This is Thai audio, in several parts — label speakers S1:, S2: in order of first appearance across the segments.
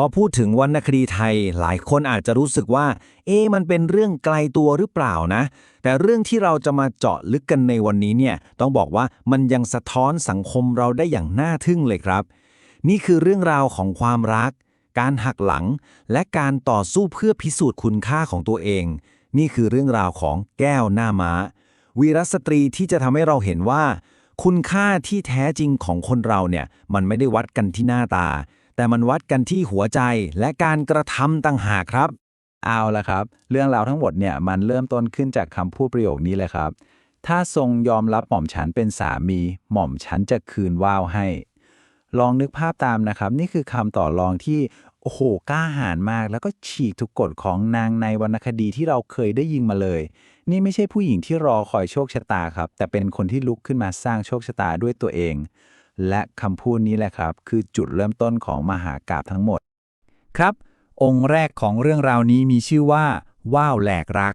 S1: พอพูดถึงวรรณคดีไทย หลายคนอาจจะรู้สึกว่า เอ๊ะมันเป็นเรื่องไกลตัวหรือเปล่านะ แต่เรื่องที่เราจะมาเจาะลึกกันในวันนี้เนี่ย ต้องบอกว่ามันยังสะท้อนสังคมเราได้อย่างน่าทึ่งเลยครับ นี่คือเรื่องราวของความรัก การหักหลัง และการต่อสู้เพื่อพิสูจน์คุณค่าของตัวเอง นี่คือเรื่องราวของแก้วหน้าม้า วีรสตรีที่จะทำให้เราเห็นว่า คุณค่าที่แท้จริงของคนเราเนี่ย มันไม่ได้วัดกันที่หน้าตา แต่มันวัดกันที่หัวใจและการกระทำต่างหากครับ
S2: เอาละครับ เรื่องราวทั้งหมดเนี่ยมันเริ่มต้นขึ้นจากคำพูดประโยคนี้เลยครับ ถ้าทรงยอมรับหม่อมฉันเป็นสามี หม่อมฉันจะคืนว่าวให้ ลองนึกภาพตามนะครับ นี่คือคำต่อรองที่โอ้โหกล้าหาญมาก แล้วก็ฉีกทุกกฎของนางในวรรณคดีที่เราเคยได้ยินมาเลย นี่ไม่ใช่ผู้หญิงที่รอคอยโชคชะตาครับ แต่เป็นคนที่ลุกขึ้นมาสร้างโชคชะตาด้วยตัวเอง และคำพูดนี้แหละครับ คือจุดเริ่มต้นของมหากาบทั้งหมด
S3: ครับ องค์แรกของเรื่องราวนี้มีชื่อว่าว่าวแหลกรัก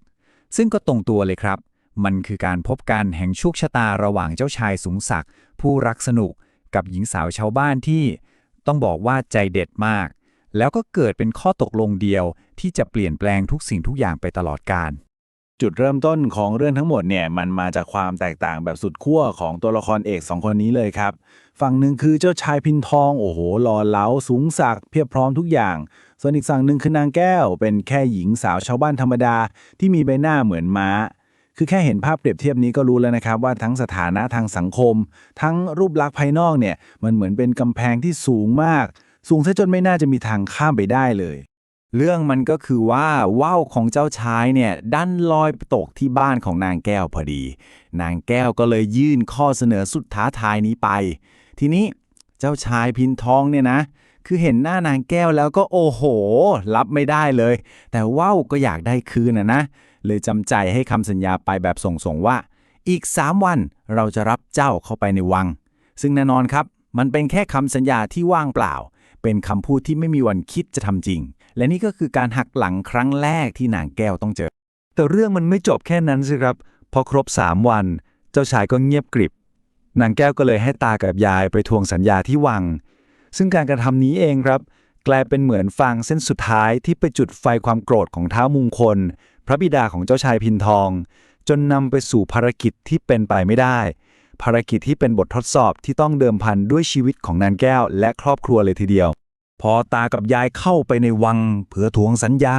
S3: ซึ่งก็ตรงตัวเลยครับ มันคือการพบกันแห่งโชคชะตาระหว่างเจ้าชายสูงศักดิ์ผู้รักสนุกกับหญิงสาวชาวบ้านที่ ต้องบอกว่าใจเด็ดมาก แล้วก็เกิดเป็นข้อตกลงเดียวที่จะเปลี่ยนแปลงทุกสิ่งทุกอย่างไปตลอดกาล
S2: จุดเริ่มต้นของเรื่องทั้งหมดเนี่ยมันมาจากความแตกต่างแบบสุดขั้วของตัวละครเอกสองคนนี้เลยครับ ฝั่งหนึ่งคือเจ้าชายพินทองโอ้โหหล่อเหลาสูงสักเพียบพร้อมทุกอย่าง ส่วนอีกฝั่งหนึ่งคือนางแก้ว เป็นแค่หญิงสาวชาวบ้านธรรมดาที่มีใบหน้าเหมือนม้า คือแค่เห็นภาพเปรียบเทียบนี้ก็รู้แล้วนะครับ ว่าทั้งสถานะทางสังคม ทั้งรูปลักษณ์ภายนอกเนี่ยมันเหมือนเป็นกำแพงที่สูงมาก สูงซะจนไม่น่าจะมีทางข้ามไปได้เลย
S3: เรื่องมันก็คือว่าว่าวของเจ้าชายเนี่ยดันลอยตกที่บ้านของนางแก้วพอดี นางแก้วก็เลยยื่นข้อเสนอสุดท้าทายนี้ไป ทีนี้เจ้าชายพินทองเนี่ยนะ คือเห็นหน้านางแก้วแล้วก็โอ้โห รับไม่ได้เลย แต่ว่าวก็อยากได้คืนนะนะ เลยจำใจให้คำสัญญาไปแบบส่งๆว่า อีก 3 วันเราจะรับเจ้าเข้าไปในวัง ซึ่งแน่นอนครับ มันเป็นแค่คำสัญญาที่ว่างเปล่า เป็นคำพูดที่ไม่มีวันคิดจะทำจริง และนี่ก็คือการหักหลังครั้งแรกที่นางแก้วต้องเจอ
S4: แต่เรื่องมันไม่จบแค่นั้นสิครับ พอครบ 3 วัน เจ้าชายก็เงียบกริบ นางแก้วก็เลยให้ตากับยายไปทวงสัญญาที่วัง ซึ่งการกระทำนี้เองครับ กลายเป็นเหมือนฟางเส้นสุดท้ายที่ไปจุดไฟความโกรธของท้ามุงคล พระบิดาของเจ้าชายพินทอง จนนำไปสู่ภารกิจที่เป็นไปไม่ได้ ภารกิจที่เป็นบททดสอบที่ต้องเดิมพันด้วยชีวิตของนางแก้ว และครอบครัวเลยทีเดียว พอตากับยายเข้าไปในวังเพื่อทวงสัญญา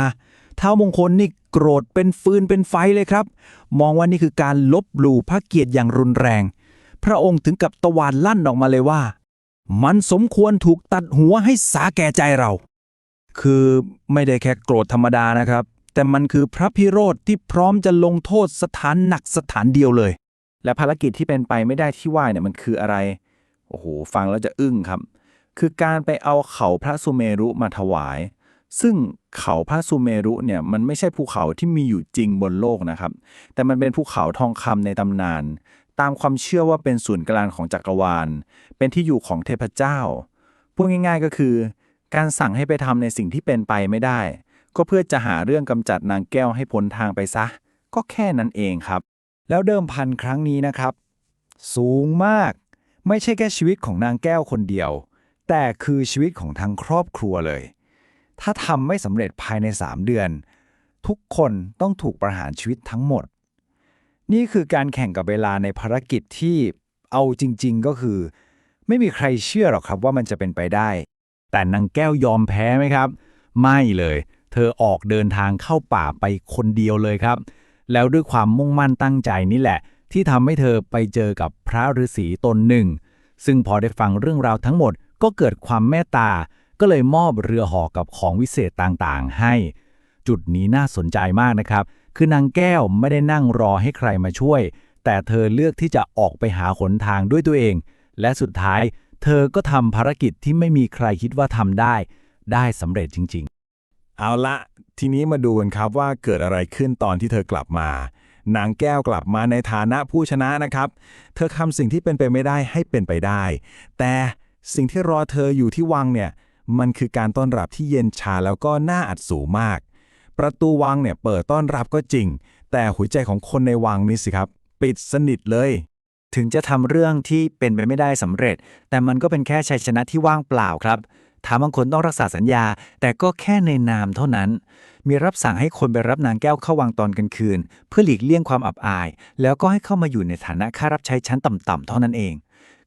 S4: ท้าวมงคลนี่โกรธเป็นฟืนเป็นไฟเลยครับ มองว่านี่คือการลบหลู่พระเกียรติอย่างรุนแรง พระองค์ถึงกับตะวานลั่นออกมาเลยว่า มันสมควรถูกตัดหัวให้สาแก่ใจเรา คือไม่ได้แค่โกรธธรรมดานะครับ แต่มันคือพระพิโรธที่พร้อมจะลงโทษสถานหนักสถานเดียวเลย
S2: และภารกิจที่เป็นไปไม่ได้ที่ว่าเนี่ยมันคืออะไร โอ้โหฟังแล้วจะอึ้งครับ คือการไปเอาเขาพระสุเมรุมาถวาย ซึ่งเขาพระสุเมรุเนี่ยมันไม่ใช่ภูเขาที่มีอยู่จริงบนโลกนะครับ แต่มันเป็นภูเขาทองคำในตำนาน ตามความเชื่อว่าเป็นศูนย์กลางของจักรวาล เป็นที่อยู่ของเทพเจ้า พูดง่ายๆก็คือ การสั่งให้ไปทำในสิ่งที่เป็นไปไม่ได้ ก็เพื่อจะหาเรื่องกำจัดนางแก้วให้พ้นทางไปซะ ก็แค่นั้นเองครับ
S3: แล้วเดิมพันครั้งนี้นะครับ สูงมาก ไม่ใช่แค่ชีวิตของนางแก้วคนเดียว แต่คือชีวิตของทั้งครอบครัวเลย ถ้าทำไม่สำเร็จภายใน 3 เดือน ทุกคนต้องถูกประหารชีวิตทั้งหมด นี่คือการแข่งกับเวลาในภารกิจที่เอาจริง ๆ ก็คือ ไม่มีใครเชื่อหรอกครับว่ามันจะเป็นไปได้ แต่นางแก้วยอมแพ้ไหมครับ ไม่เลย เธอออกเดินทางเข้าป่าไปคนเดียวเลยครับ แล้วด้วยความมุ่งมั่นตั้งใจนี่แหละ ที่ทำให้เธอไปเจอกับพระฤาษีตนหนึ่ง ซึ่งพอได้ฟังเรื่องราวทั้งหมด ก็เกิดความเมตตา ก็เลยมอบเรือหอกับของวิเศษต่างๆ ให้ จุดนี้น่าสนใจมากนะครับ คือนางแก้วไม่ได้นั่งรอให้ใครมาช่วย แต่เธอเลือกที่จะออกไปหาหนทางด้วยตัวเอง และสุดท้าย เธอก็ทำภารกิจที่ไม่มีใครคิดว่าทำได้ ได้สำเร็จจริง ๆ
S4: เอาละ ทีนี้มาดูกันครับว่าเกิดอะไรขึ้นตอนที่เธอกลับมานางแก้วกลับมาในฐานะผู้ชนะนะครับ เธอทำสิ่งที่เป็นไปไม่ได้ให้เป็นไปได้ แต่ สิ่งที่รอเธออยู่ที่วังเนี่ย มันคือการต้อนรับที่เย็นชาแล้วก็น่าอัดสูงมาก ประตูวังเนี่ยเปิดต้อนรับก็จริง แต่หัวใจของคนในวังนี่สิครับ ปิดสนิทเลย
S3: ถึงจะทำเรื่องที่เป็นไปไม่ได้สำเร็จ แต่มันก็เป็นแค่ชัยชนะที่ว่างเปล่าครับถามบางคนต้องรักษาสัญญา แต่ก็แค่ในนามเท่านั้น มีรับสั่งให้คนไปรับนางแก้วเข้าวังตอนกลางคืน เพื่อหลีกเลี่ยงความอับอาย แล้วก็ให้เข้ามาอยู่ในฐานะข้ารับใช้ชั้นต่ำๆเท่านั้นเอง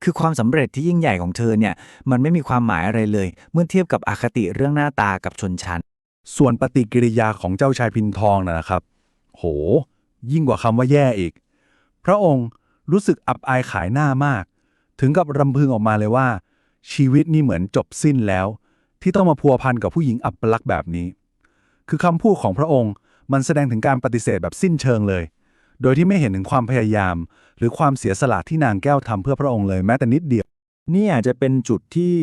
S3: คือความสำเร็จที่ยิ่งใหญ่ของเธอเนี่ยมันไม่มีความหมายอะไรเลย เมื่อเทียบกับอคติเรื่องหน้าตากับชนชั้น
S4: ส่วนปฏิกิริยาของเจ้าชายพินทองนะครับ โห ยิ่งกว่าคำว่าแย่อีก พระองค์รู้สึกอับอายขายหน้ามาก ถึงกับรำพึงออกมาเลยว่า ชีวิตนี่เหมือนจบสิ้นแล้ว ที่ต้องมาพัวพันกับผู้หญิงอับปลักแบบนี้ คือคำพูดของพระองค์มันแสดงถึงการปฏิเสธแบบสิ้นเชิงเลย โดยที่ไม่เห็นถึงความพยายาม หรือความเสียสละที่นางแก้วทำเพื่อพระองค์เลยแม้แต่นิดเดียว
S2: นี่อาจจะเป็นจุดที่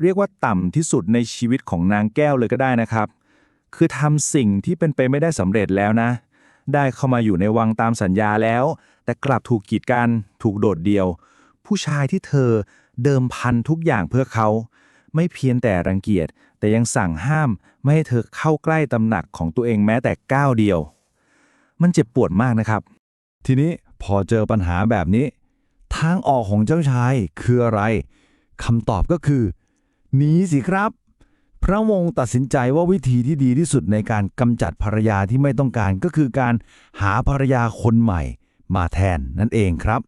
S2: เรียกว่าต่ำที่สุดในชีวิตของนางแก้วเลยก็ได้นะครับ คือทำสิ่งที่เป็นไปไม่ได้สำเร็จแล้วนะ ได้เข้ามาอยู่ในวังตามสัญญาแล้ว แต่กลับถูกกีดกันถูกโดดเดี่ยว ผู้ชายที่เธอเดิมพันทุกอย่างเพื่อเขา ไม่เพียงแต่รังเกียจ แต่ยังสั่งห้ามไม่ให้เธอเข้าใกล้ตำหนักของตัวเองแม้แต่ก้าวเดียว มันเจ็บปวดมากนะครับ
S4: ทีนี้พอเจอปัญหาแบบนี้ ทางออกของเจ้าชายคืออะไรคำตอบก็คือหนีสิครับ พระวงศ์ตัดสินใจว่าวิธีที่ดีที่สุดในการกำจัดภรรยาที่ไม่ต้องการก็คือการหาภรรยาคนใหม่ มาแทนนั่นเองครับ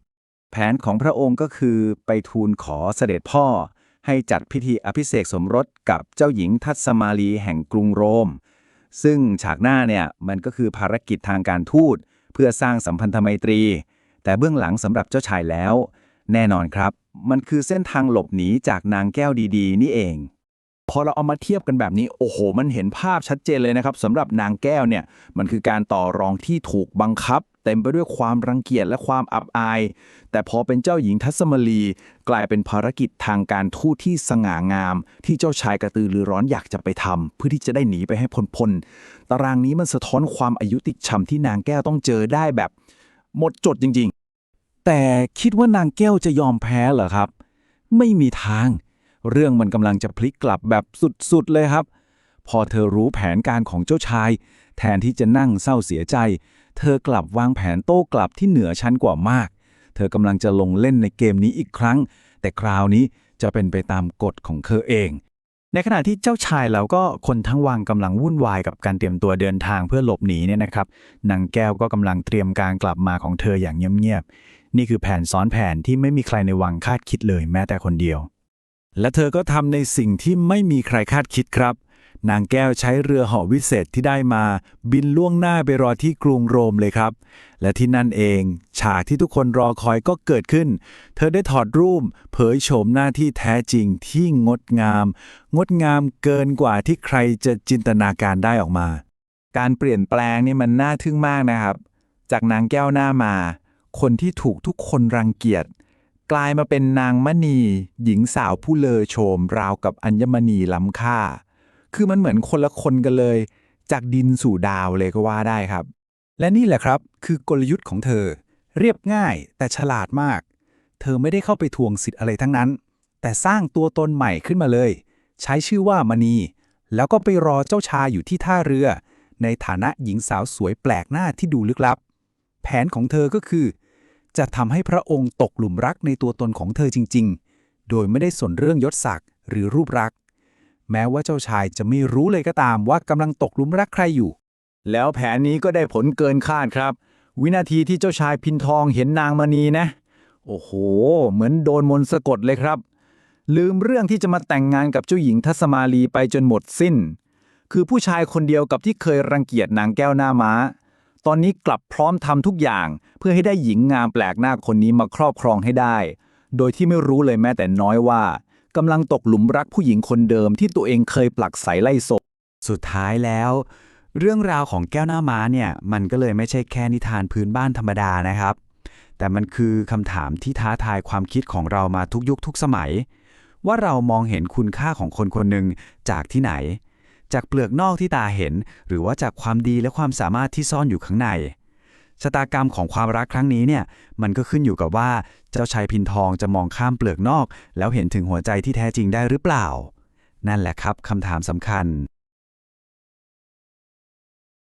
S2: แผนของพระองค์ก็คือไปทูลขอเสด็จพ่อ ให้จัดพิธีอภิเษกสมรสกับเจ้าหญิงทัศมาลีแห่งกรุงโรม ซึ่งฉากหน้าเนี่ยมันก็คือภารกิจทางการทูต เพื่อสร้างสัมพันธไมตรี แต่เบื้องหลังสำหรับเจ้าชายแล้ว แน่นอนครับ มันคือเส้นทางหลบหนีจากนางแก้วดีๆ นี่เอง พอเราเอามาเทียบกันแบบนี้ โอ้โห มันเห็นภาพชัดเจนเลยนะครับสำหรับนางแก้วเนี่ย มันคือการต่อรองที่ถูกบังคับ เต็มไปด้วยความรังเกียจและความอับอาย แต่พอเป็นเจ้าหญิงทัศมลี กลายเป็นภารกิจทางการทูตที่สง่างาม ที่เจ้าชายกระตือรือร้อนอยากจะไปทำเพื่อที่จะได้หนีไปให้พ้นๆตารางนี้มันสะท้อนความอายุติดช้ำที่นางแก้วต้องเจอได้แบบ หมดจดจริง ๆ แต่คิดว่านางแก้วจะยอมแพ้เหรอครับ ไม่มีทาง เรื่องมันกำลังจะพลิกกลับแบบสุดๆเลยครับ พอเธอรู้แผนการของเจ้าชาย แทนที่จะนั่งเศร้าเสียใจ เธอกลับวางแผนโต้กลับที่เหนือชั้นกว่ามาก เธอกำลังจะลงเล่นในเกมนี้อีกครั้ง แต่คราวนี้จะเป็นไปตามกฎของเธอเอง
S3: ในขณะที่เจ้าชายแล้วก็คนทั้งวังกำลังวุ่นวายกับการเตรียมตัวเดินทางเพื่อหลบหนีเนี่ยนะครับนางแก้วก็กำลังเตรียมการกลับมาของเธออย่างเงียบๆนี่คือแผนซ้อนแผนที่ไม่มีใครในวังคาดคิดเลยแม้แต่คนเดียว
S4: และเธอก็ทำในสิ่งที่ไม่มีใครคาดคิดครับ นางแก้วใช้เรือเหาะวิเศษที่ได้มา บินล่วงหน้าไปรอที่กรุงโรมเลยครับ และที่นั่นเอง ฉากที่ทุกคนรอคอยก็เกิดขึ้น เธอได้ถอดรูป เผยโฉมหน้าที่แท้จริงที่งดงาม งดงามเกินกว่าที่ใครจะจินตนาการได้ออกมา
S2: การเปลี่ยนแปลงนี่มันน่าทึ่งมากนะครับ จากนางแก้วหน้ามา คนที่ถูกทุกคนรังเกียจกลายมาเป็นนางมณี หญิงสาวผู้เลอโฉมราวกับอัญมณีล้ำค่า คือมันเหมือนคนละคนกันเลย จากดินสู่ดาวเลยก็ว่าได้ครับ
S3: และนี่แหละครับ คือกลยุทธ์ของเธอ เรียบง่ายแต่ฉลาดมาก เธอไม่ได้เข้าไปทวงสิทธิ์อะไรทั้งนั้น แต่สร้างตัวตนใหม่ขึ้นมาเลย ใช้ชื่อว่ามณีแล้วก็ไปรอเจ้าชายอยู่ที่ท่าเรือ ในฐานะหญิงสาวสวยแปลกหน้าที่ดูลึกลับ แผนของเธอก็คือ จะทำให้พระองค์ตกหลุมรักในตัวตนของเธอจริง ๆ โดยไม่ได้สนเรื่องยศศักดิ์หรือรูปรักษณ์ แม้ว่าเจ้าชายจะไม่รู้เลยก็ตามว่ากำลังตกหลุมรักใครอยู่
S2: แล้วแผนนี้ก็ได้ผลเกินคาดครับ วินาทีที่เจ้าชายพินทองเห็นนางมณีนะ โอ้โห เหมือนโดนมนต์สะกดเลยครับ ลืมเรื่องที่จะมาแต่งงานกับเจ้าหญิงทัศมาลีไปจนหมดสิ้น คือผู้ชายคนเดียวกับที่เคยรังเกียจนางแก้วหน้าม้า ตอนนี้กลับพร้อมทำทุกอย่าง เพื่อให้ได้หญิงงามแปลกหน้าคนนี้มาครอบครองให้ได้ โดยที่ไม่รู้เลยแม้แต่น้อยว่า กำลังตกหลุมรักผู้หญิงคนเดิมที่ตัวเองเคยปลักใสไล่ศพ
S3: สุดท้ายแล้ว เรื่องราวของแก้วหน้าม้าเนี่ย มันก็เลยไม่ใช่แค่นิทานพื้นบ้านธรรมดานะครับ แต่มันคือคำถามที่ท้าทายความคิดของเรามาทุกยุคทุกสมัย ว่าเรามองเห็นคุณค่าของคนคนหนึ่งจากที่ไหน จากเปลือกนอกที่ตาเห็น หรือว่าจากความดีและความสามารถที่ซ่อนอยู่ข้างใน ชะตากรรมของความรักครั้งนี้เนี่ยมันก็ขึ้นอยู่กับว่าเจ้าชายพินทองจะมองข้ามเปลือกนอก แล้วเห็นถึงหัวใจที่แท้จริงได้หรือเปล่า นั่นแหละครับคำถามสำคัญ